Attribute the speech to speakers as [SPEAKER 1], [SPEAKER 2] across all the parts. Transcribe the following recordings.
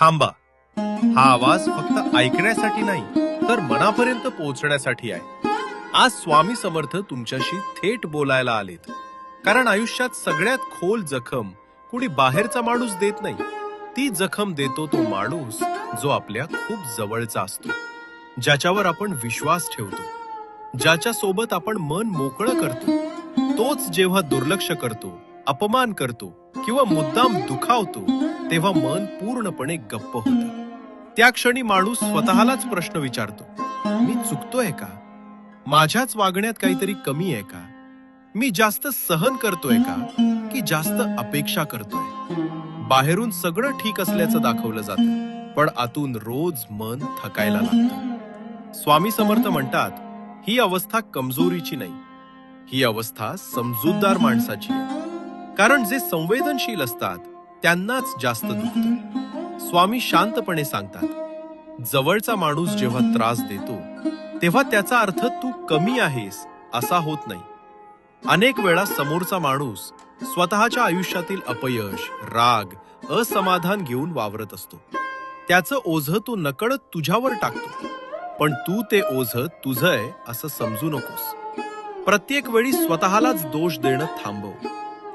[SPEAKER 1] थांबा. हा आवाज फक्त ऐकण्यासाठी नाही तर मनापर्यंत पोहोचण्यासाठी आहे. आज स्वामी समर्थ तुमच्याशी थेट बोलायला आलेत. कारण आयुष्यात सगळ्यात खोल जखम कुणी बाहेरचा माणूस देत नाही. ती जखम देतो तो माणूस जो आपल्या खूप जवळचा असतो. ज्याच्यावर आपण विश्वास ठेवतो. ज्याच्या सोबत आपण मन मोकळं करतो. तोच जेव्हा दुर्लक्ष करतो अपमान करतो किंवा मुद्दाम दुखावतो तेव्हा मन पूर्णपणे गप्प होतं. त्या क्षणी माणूस स्वतःलाच प्रश्न विचारतो मी चुकतोय का? माझ्याच वागण्यात काहीतरी कमी आहे का? मी जास्त सहन करतोय का? की जास्त अपेक्षा करतोय? बाहेरून सगळं ठीक असल्याचं दाखवलं जातं पण आतून रोज मन थकायला लागतं. स्वामी समर्थ म्हणतात ही अवस्था कमजोरीची नाही. ही अवस्था समजूतदार माणसाची आहे. कारण जे संवेदनशील असतात त्यांनाच जास्त दुखतं स्वामी शांतपणे सांगतात जवळचा माणूस जेव्हा त्रास देतो तेव्हा त्याचा अर्थ तू कमी आहेस असा होत नाही. अनेक वेळा समोरचा माणूस स्वतःच्या आयुष्यातील अपयश राग असमाधान घेऊन वावरत असतो. त्याचं ओझ तो नकळत तुझ्यावर टाकतो. पण तू ते ओझ तुझंय असं समजू नकोस. प्रत्येक वेळी स्वतःलाच दोष देणं थांबव.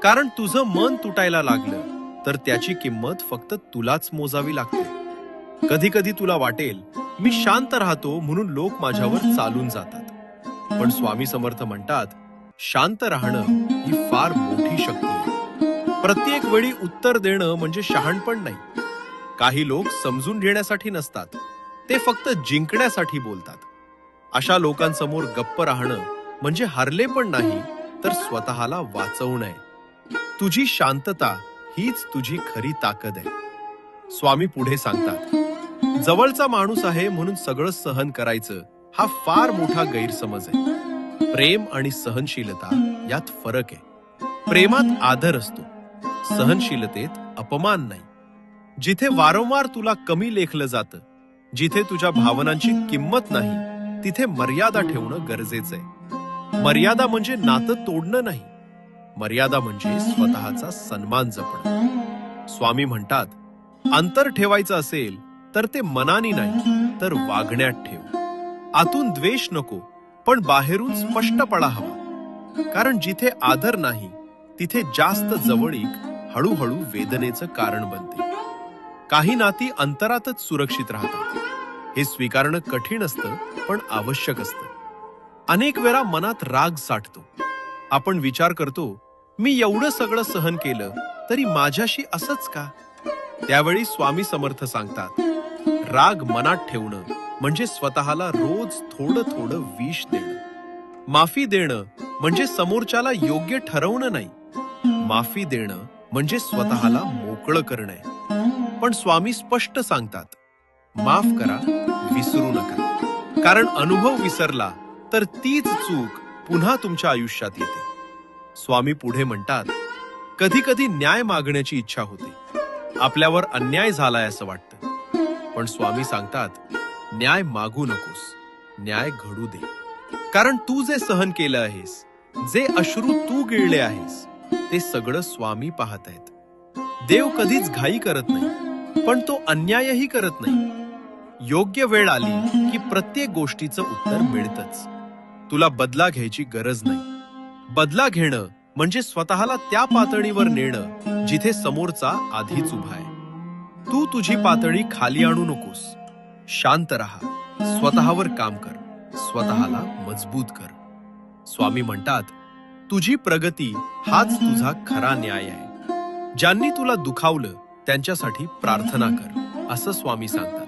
[SPEAKER 1] कारण तुझं मन तुटायला लागलं तर त्याची किंमत फक्त तुलाच मोजावी लागते. कधी कधी तुला वाटेल मी शांत राहतो म्हणून लोक माझ्यावर चालून जातात. पण स्वामी समर्थ म्हणतात शांत राहणं ही फार मोठी शक्ती आहे. प्रत्येक वेळी उत्तर देणं म्हणजे शहाणपण नाही. काही लोक समजून घेण्यासाठी नसतात ते फक्त जिंकण्यासाठी बोलतात. अशा लोकांसमोर गप्प राहणं म्हणजे हरले पण नाही तर स्वतःला वाचवणं आहे तुझी शांतता हीच तुझी खरी ताकद आहे. स्वामी पुढे सांगतात जवळचा माणूस आहे म्हणून सगळं सहन करायचं हा फार मोठा गैरसमज आहे. प्रेम आणि सहनशीलता यात फरक आहे. प्रेमात आदर असतो. सहनशीलतेत अपमान नाही. जिथे वारंवार तुला कमी लेखलं जातं जिथे तुझ्या भावनांची किंमत नाही तिथे मर्यादा ठेवणं गरजेचं आहे. मर्यादा म्हणजे नातं तोडणं नाही. मर्यादा म्हणजे स्वतःचा सन्मान जपणं. स्वामी म्हणतात अंतर ठेवायचं असेल तर ते मनानी नाही तर वागण्यात ठेव. आतून द्वेष नको पण बाहेरून स्पष्टपणा हवा. कारण जिथे आदर नाही तिथे जास्त जवळीक हळूहळू वेदनेचं कारण बनते. काही नाती अंतरातच सुरक्षित राहतात. हे स्वीकारणं कठीण असतं पण आवश्यक असतं. अनेक वेळा मनात राग साठतो. आपण विचार करतो मी एवढं सगळं सहन केलं तरी माझ्याशी असंच का? त्यावेळी स्वामी समर्थ सांगतात राग मनात ठेवणं म्हणजे स्वतःला रोज थोडं थोडं विष देणं. माफी देणं म्हणजे समोरच्याला योग्य ठरवणं नाही. माफी देणं म्हणजे स्वतःला मोकळं करणं. पण स्वामी स्पष्ट सांगतात माफ करा विसरू नका. कारण अनुभव विसरला तर तीच चूक पुन्हा तुमच्या आयुष्यात येते. स्वामी पुढे म्हणतात कधी कधी न्याय मागण्याची इच्छा होते. आपल्यावर अन्याय झालाय असं वाटतं. पण स्वामी सांगतात न्याय मागू नकोस. न्याय घडू दे. कारण तू जे सहन केलं आहेस जे अश्रू तू गिळले आहेस ते सगळं स्वामी पाहत आहेत. देव कधीच घाई करत नाही पण तो अन्यायही करत नाही. योग्य वेळ आली की प्रत्येक गोष्टीचं उत्तर मिळतच. तुला बदला घ्यायची गरज नाही. बदला घेणं म्हणजे स्वतःला त्या पातळीवर नेणं जिथे समोरचा आधीच उभा आहे. तू तुझी पातळी खाली आणू नकोस. शांत राहा. स्वतःवर काम कर. स्वतःला मजबूत कर. स्वामी म्हणतात तुझी प्रगती हाच तुझा खरा न्याय आहे. ज्यांनी तुला दुखावलं त्यांच्यासाठी प्रार्थना कर असं स्वामी सांगतात.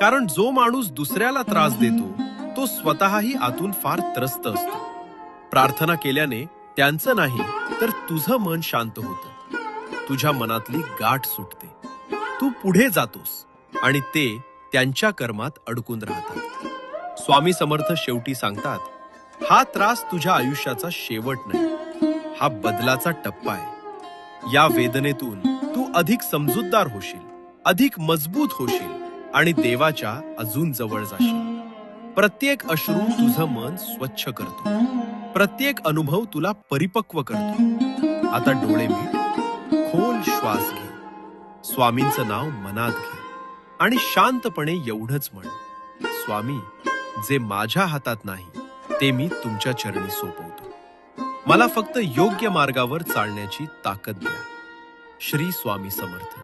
[SPEAKER 1] कारण जो माणूस दुसऱ्याला त्रास देतो तो स्वतःही आतून फार त्रस्त असतो. प्रार्थना केल्याने त्यांचं नाही तर तुझं मन शांत होतं. तुझ्या मनातली गाठ सुटते. तू पुढे जातोस आणि ते त्यांच्या कर्मात अडकून राहतात. स्वामी समर्थ शेवटी सांगतात हा त्रास तुझ्या आयुष्याचा शेवट नाही. हा बदलाचा टप्पा आहे. या वेदनेतून तू अधिक समजूतदार होशील अधिक मजबूत होशील आणि देवाच्या अजून जवळ जाशील. प्रत्येक अश्रू तुझं मन स्वच्छ करतो. प्रत्येक अनुभव तुला परिपक्व करतो. आता डोळे मीट खोल श्वास घे. स्वामींचं नाव मनात घे. आणि शांतपणे एवढंच म्हण स्वामी जे माझ्या हातात नाही ते मी तुमच्या चरणी सोपवतो. मला फक्त योग्य मार्गावर चालण्याची ताकद द्या. श्री स्वामी समर्थ.